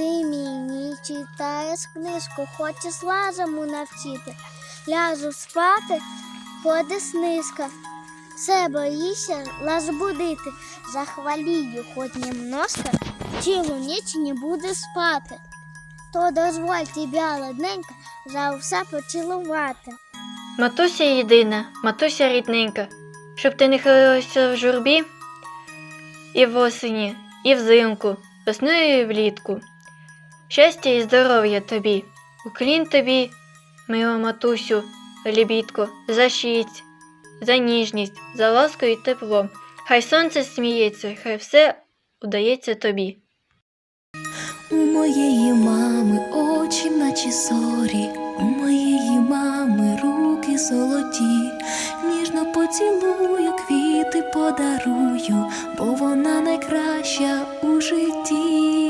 ти мені читаєш книжку, хочеш лазому навчити. Ляжу спати, ходиш низько. Все боїшся лаз будити. Захвалію хоч немножко, цілу ніч не буде спати. То дозволь тебе ладненько за все поцілувати. Матуся єдина, матуся рідненька, щоб ти не хилилася в журбі і в осені, і взимку, весною і влітку. Щастя і здоров'я тобі, уклін тобі, мила матусю, лібідко, за щиць, за ніжність, за ласку і тепло. Хай сонце сміється, хай все удається тобі. У моєї мами очі, наче зорі, у моєї мами руки золоті, ніжно поцілую, квіти подарую, бо вона найкраща у житті.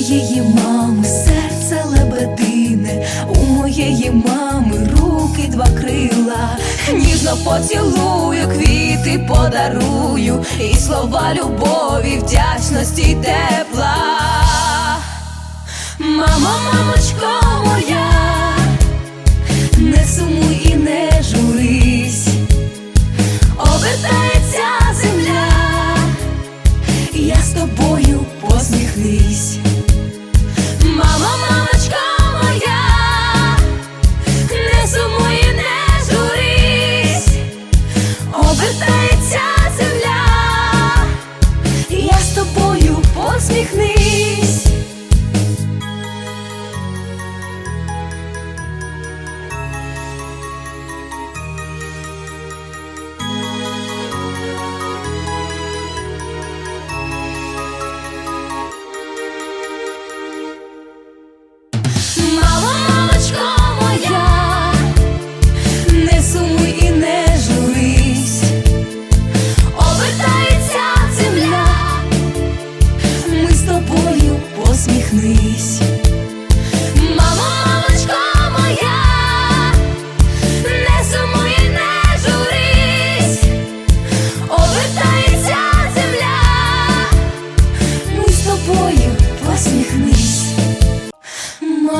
Моєї мами серце лебедине, у моєї мами руки два крила, ніжно поцілую, квіти подарую, і слова любові, вдячності й тепла. Мамо, мамочко моя,